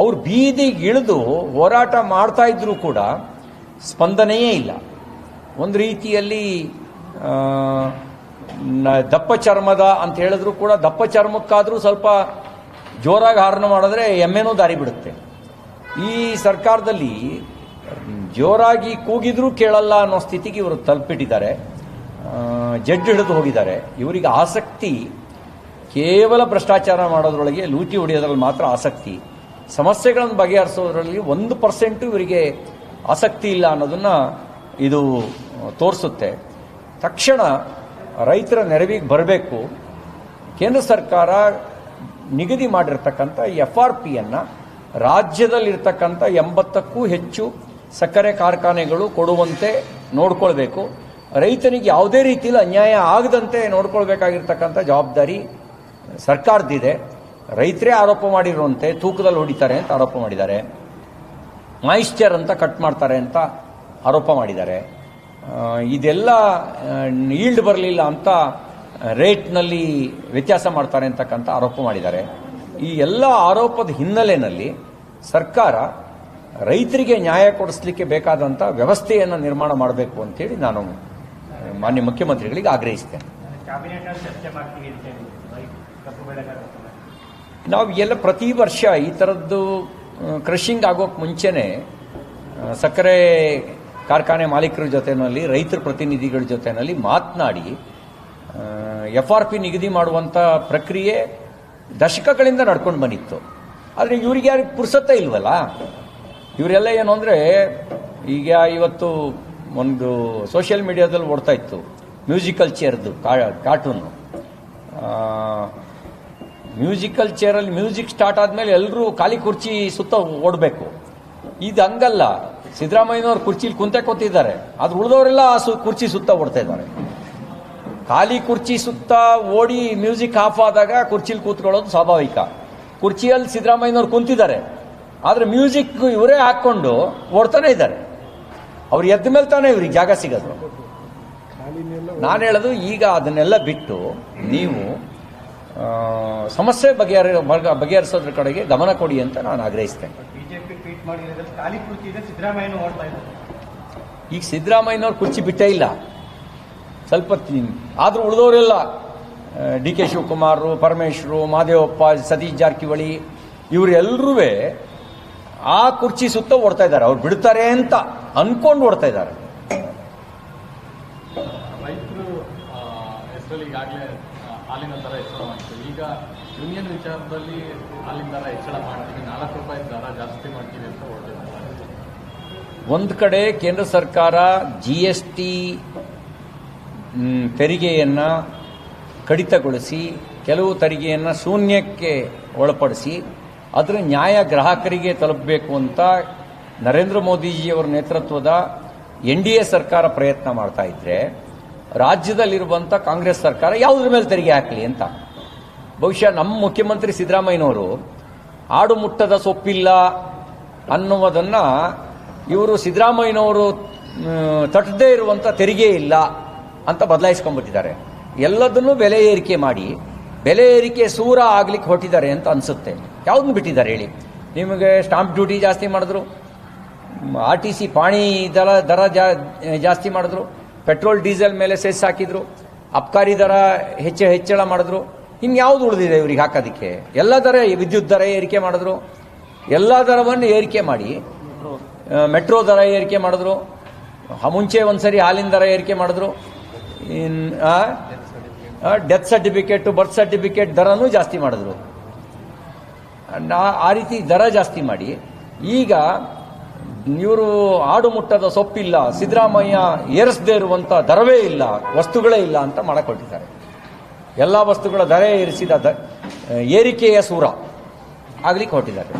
ಅವ್ರು ಬೀದಿಗೆ ಇಳಿದು ಹೋರಾಟ ಮಾಡ್ತಾ ಇದ್ರು ಕೂಡ ಸ್ಪಂದನೆಯೇ ಇಲ್ಲ. ಒಂದು ರೀತಿಯಲ್ಲಿ ದಪ್ಪ ಚರ್ಮದ ಅಂತ ಹೇಳಿದ್ರು ಕೂಡ ದಪ್ಪ ಚರ್ಮಕ್ಕಾದರೂ ಸ್ವಲ್ಪ ಜೋರಾಗಿ ಹಾರಣ ಮಾಡಿದ್ರೆ ಎಮ್ಮೆನೂ ದಾರಿ ಬಿಡುತ್ತೆ. ಈ ಸರ್ಕಾರದಲ್ಲಿ ಜೋರಾಗಿ ಕೂಗಿದ್ರೂ ಕೇಳಲ್ಲ ಅನ್ನೋ ಸ್ಥಿತಿಗೆ ಇವರು ತಲುಪಿಟ್ಟಿದ್ದಾರೆ. ಜಡ್ಜ್ ಹಿಡಿದು ಹೋಗಿದ್ದಾರೆ. ಇವರಿಗೆ ಆಸಕ್ತಿ ಕೇವಲ ಭ್ರಷ್ಟಾಚಾರ ಮಾಡೋದ್ರೊಳಗೆ ಲೂಟಿ ಹೊಡೆಯೋದ್ರಲ್ಲಿ ಮಾತ್ರ ಆಸಕ್ತಿ. ಸಮಸ್ಯೆಗಳನ್ನು ಬಗೆಹರಿಸೋದ್ರಲ್ಲಿ ಒಂದು ಪರ್ಸೆಂಟು ಇವರಿಗೆ ಆಸಕ್ತಿ ಇಲ್ಲ ಅನ್ನೋದನ್ನ ಇದು ತೋರಿಸುತ್ತೆ. ತಕ್ಷಣ ರೈತರ ನೆರವಿಗೆ ಬರಬೇಕು. ಕೇಂದ್ರ ಸರ್ಕಾರ ನಿಗದಿ ಮಾಡಿರ್ತಕ್ಕಂಥ ಎಫ್ ಆರ್ ಪಿಯನ್ನು ರಾಜ್ಯದಲ್ಲಿರ್ತಕ್ಕಂಥ ಎಂಬತ್ತಕ್ಕೂ ಹೆಚ್ಚು ಸಕ್ಕರೆ ಕಾರ್ಖಾನೆಗಳು ಕೊಡುವಂತೆ ನೋಡ್ಕೊಳ್ಬೇಕು. ರೈತನಿಗೆ ಯಾವುದೇ ರೀತಿಯಲ್ಲಿ ಅನ್ಯಾಯ ಆಗದಂತೆ ನೋಡ್ಕೊಳ್ಬೇಕಾಗಿರ್ತಕ್ಕಂಥ ಜವಾಬ್ದಾರಿ ಸರ್ಕಾರದಿದೆ ರೈತರೇ ಆರೋಪ ಮಾಡಿರುವಂತೆ ತೂಕದಲ್ಲಿ ಹೊಡಿತಾರೆ ಅಂತ ಆರೋಪ ಮಾಡಿದ್ದಾರೆ. ಮಾಯಿಶ್ಚರ್ ಅಂತ ಕಟ್ ಮಾಡ್ತಾರೆ ಅಂತ ಆರೋಪ ಮಾಡಿದ್ದಾರೆ. ಇದೆಲ್ಲ ಈಲ್ಡ್ ಬರಲಿಲ್ಲ ಅಂತ ರೇಟ್ನಲ್ಲಿ ವ್ಯತ್ಯಾಸ ಮಾಡ್ತಾರೆ ಅಂತಕ್ಕಂಥ ಆರೋಪ ಮಾಡಿದ್ದಾರೆ. ಈ ಎಲ್ಲ ಆರೋಪದ ಹಿನ್ನೆಲೆಯಲ್ಲಿ ಸರ್ಕಾರ ರೈತರಿಗೆ ನ್ಯಾಯ ಕೊಡಿಸ್ಲಿಕ್ಕೆ ಬೇಕಾದಂಥ ವ್ಯವಸ್ಥೆಯನ್ನು ನಿರ್ಮಾಣ ಮಾಡಬೇಕು ಅಂತೇಳಿ ನಾನು ಮಾನ್ಯ ಮುಖ್ಯಮಂತ್ರಿಗಳಿಗೆ ಆಗ್ರಹಿಸ್ತೇನೆ. ನಾವು ಎಲ್ಲ ಪ್ರತಿ ವರ್ಷ ಈ ಥರದ್ದು ಕ್ರಷಿಂಗ್ ಆಗೋಕೆ ಮುಂಚೆನೆ ಸಕ್ಕರೆ ಕಾರ್ಖಾನೆ ಮಾಲೀಕರ ಜೊತೆನಲ್ಲಿ, ರೈತರ ಪ್ರತಿನಿಧಿಗಳ ಜೊತೆನಲ್ಲಿ ಮಾತನಾಡಿ ಎಫ್ ಆರ್ ಪಿ ನಿಗದಿ ಮಾಡುವಂಥ ಪ್ರಕ್ರಿಯೆ ದಶಕಗಳಿಂದ ನಡ್ಕೊಂಡು ಬಂದಿತ್ತು. ಆದರೆ ಇವ್ರಿಗೆ ಯಾರಿಗೆ ಪುರ್ಸತ್ತೆ ಇಲ್ವಲ್ಲ? ಇವರೆಲ್ಲ ಏನು ಅಂದರೆ, ಈಗ ಇವತ್ತು ಒಂದು ಸೋಷಿಯಲ್ ಮೀಡಿಯಾದಲ್ಲಿ ಓಡ್ತಾ ಇತ್ತು ಮ್ಯೂಸಿಕಲ್ ಚೇರ್ದು ಕಾರ್ಟೂನು ಮ್ಯೂಸಿಕಲ್ ಚೇರಲ್ಲಿ ಮ್ಯೂಸಿಕ್ ಸ್ಟಾರ್ಟ್ ಆದಮೇಲೆ ಎಲ್ಲರೂ ಖಾಲಿ ಕುರ್ಚಿ ಸುತ್ತ ಓಡಬೇಕು. ಇದು ಹಂಗಲ್ಲ. ಸಿದ್ದರಾಮಯ್ಯನವ್ರು ಕುರ್ಚಿಲಿ ಕುಂತೆ ಕೂತಿದ್ದಾರೆ. ಅದು ಉಳಿದವರೆಲ್ಲ ಆ ಸು- ಕುರ್ಚಿ ಸುತ್ತ ಓಡ್ತಾ ಇದ್ದಾರೆ. ಖಾಲಿ ಕುರ್ಚಿ ಸುತ್ತ ಓಡಿ ಮ್ಯೂಸಿಕ್ ಆಫ್ ಆದಾಗ ಕುರ್ಚಿಲಿ ಕೂತ್ಕೊಳ್ಳೋದು ಸ್ವಾಭಾವಿಕ. ಕುರ್ಚಿಯಲ್ಲಿ ಸಿದ್ದರಾಮಯ್ಯನವ್ರು ಕುಂತಿದ್ದಾರೆ. ಆದರೆ ಮ್ಯೂಸಿಕ್ ಇವರೇ ಹಾಕೊಂಡು ಓಡ್ತಾನೆ ಇದ್ದಾರೆ. ಅವ್ರು ಎದ್ದ ಮೇಲೆ ತಾನೇ ಇವ್ರಿಗೆ ಜಾಗ ಸಿಗೋದು. ನಾನು ಹೇಳೋದು ಈಗ ಅದನ್ನೆಲ್ಲ ಬಿಟ್ಟು ನೀವು ಸಮಸ್ಯೆ ಬಗೆಹರಿ ಬಗೆ- ಬಗೆಹರಿಸೋದ್ರ ಕಡೆಗೆ ಗಮನ ಕೊಡಿ ಅಂತ ನಾನು ಆಗ್ರಹಿಸ್ತೇನೆ. ಬಿಜೆಪಿ ಟ್ವೀಟ್ ಮಾಡಿರೋದ್ರಲ್ಲಿ ಖಾಲಿ ಕುರ್ಚಿ ಇದೆ ಸಿದ್ದರಾಮಯ್ಯನೂ ಇದ್ದಾರೆ. ಈಗ ಸಿದ್ದರಾಮಯ್ಯನವ್ರು ಕುರ್ಚಿ ಬಿಟ್ಟೇ ಇಲ್ಲ. ಸ್ವಲ್ಪ ಆದರೂ ಆದ್ರೂ ಉಳಿದವರೆಲ್ಲ ಡಿ ಕೆ ಶಿವಕುಮಾರ್ ಪರಮೇಶ್ವರು ಮಾದೇವಪ್ಪ ಸತೀಶ್ ಜಾರಕಿಹೊಳಿ ಇವರೆಲ್ಲರೂ ಆ ಕುರ್ಚಿ ಸುತ್ತ ಓಡ್ತಾ ಇದ್ದಾರೆ. ಅವ್ರು ಬಿಡ್ತಾರೆ ಅಂತ ಅನ್ಕೊಂಡು ಓಡ್ತಾ ಇದ್ದಾರೆ. ಹಾಲಿನ ದರ ಮಾಡ್ತೀವಿ. ಈಗ ಯೂನಿಯನ್ ವಿಚಾರದಲ್ಲಿ ಹಾಲಿನ ದರ ಹೆಚ್ಚಳ ಮಾಡ್ತೀವಿ ನಾಲ್ಕು ರೂಪಾಯಿ ದರ ಜಾಸ್ತಿ ಮಾಡ್ತೀವಿ ಅಂತ ಹೊರಟಿದ್ದಾರೆ ಒಂದು ಕಡೆ ಕೇಂದ್ರ ಸರ್ಕಾರ ಜಿ ಎಸ್ ಟಿ ತೆರಿಗೆಯನ್ನು ಕಡಿತಗೊಳಿಸಿ, ಕೆಲವು ತೆರಿಗೆಯನ್ನು ಶೂನ್ಯಕ್ಕೆ ಒಳಪಡಿಸಿ ಅದರ ನ್ಯಾಯ ಗ್ರಾಹಕರಿಗೆ ತಲುಪಬೇಕು ಅಂತ ನರೇಂದ್ರ ಮೋದಿಜಿಯವರ ನೇತೃತ್ವದ ಎನ್ ಡಿ ಎ ಸರ್ಕಾರ ಪ್ರಯತ್ನ ಮಾಡ್ತಾ ಇದ್ರೆ ರಾಜ್ಯದಲ್ಲಿರುವಂಥ ಕಾಂಗ್ರೆಸ್ ಸರ್ಕಾರ ಯಾವುದ್ರ ಮೇಲೆ ತೆರಿಗೆ ಹಾಕಲಿ ಅಂತ. ಬಹುಶಃ ನಮ್ಮ ಮುಖ್ಯಮಂತ್ರಿ ಸಿದ್ದರಾಮಯ್ಯನವರು ಆಡು ಮುಟ್ಟದ ಸೊಪ್ಪಿಲ್ಲ ಅನ್ನುವುದನ್ನ ಇವರು ಸಿದ್ದರಾಮಯ್ಯನವರು ತಟ್ಟದೇ ಇರುವಂತ ತೆರಿಗೆ ಇಲ್ಲ ಅಂತ ಬದಲಾಯಿಸ್ಕೊಂಡ್ಬಿಟ್ಟಿದ್ದಾರೆ. ಎಲ್ಲದನ್ನೂ ಬೆಲೆ ಏರಿಕೆ ಮಾಡಿ, ಬೆಲೆ ಏರಿಕೆ ಸೂರ ಆಗ್ಲಿಕ್ಕೆ ಹೊರಟಿದ್ದಾರೆ ಅಂತ ಅನ್ಸುತ್ತೆ. ಯಾವ್ದನ್ನು ಬಿಟ್ಟಿದ್ದಾರೆ ಹೇಳಿ. ನಿಮಗೆ ಸ್ಟಾಂಪ್ ಡ್ಯೂಟಿ ಜಾಸ್ತಿ ಮಾಡಿದ್ರು, ಆರ್ ಟಿ ಸಿ ಪಾಣಿ ದರ ದರ ಜಾಸ್ತಿ ಮಾಡಿದ್ರು ಪೆಟ್ರೋಲ್, ಡೀಸೆಲ್ ಮೇಲೆ ಸೆಸ್ ಹಾಕಿದ್ರು, ಅಬ್ಕಾರಿ ದರ ಹೆಚ್ಚು ಹೆಚ್ಚಳ ಮಾಡಿದ್ರು. ಇನ್ಯಾವುದು ಉಳಿದಿದೆ ಇವ್ರಿಗೆ ಹಾಕೋದಕ್ಕೆ? ಎಲ್ಲ ದರ, ವಿದ್ಯುತ್ ದರ ಏರಿಕೆ ಮಾಡಿದ್ರು. ಎಲ್ಲ ದರವನ್ನು ಏರಿಕೆ ಮಾಡಿ ಮೆಟ್ರೋ ದರ ಏರಿಕೆ ಮಾಡಿದ್ರು. ಮುಂಚೆ ಒಂದ್ಸರಿ ಹಾಲಿನ ದರ ಏರಿಕೆ ಮಾಡಿದ್ರು. ಡೆತ್ ಸರ್ಟಿಫಿಕೇಟ್, ಬರ್ತ್ ಸರ್ಟಿಫಿಕೇಟ್ ದರನೂ ಜಾಸ್ತಿ ಮಾಡಿದ್ರು. ಆ ರೀತಿ ದರ ಜಾಸ್ತಿ ಮಾಡಿ. ಈಗ ಇವರು ಆಡು ಮುಟ್ಟದ ಸೊಪ್ಪಿಲ್ಲ, ಸಿದ್ದರಾಮಯ್ಯ ಏರಿಸದೇ ಇರುವಂತ ದರವೇ ಇಲ್ಲ, ವಸ್ತುಗಳೇ ಇಲ್ಲ ಅಂತ ಮಾಡಕೊಟ್ಟಿದ್ದಾರೆ ಎಲ್ಲ ವಸ್ತುಗಳ ದರ ಏರಿಸಿದ ಏರಿಕೆಯ ಸೂರ ಆಗ್ಲಿಕ್ಕೆ ಹೊರಟಿದ್ದಾರೆ.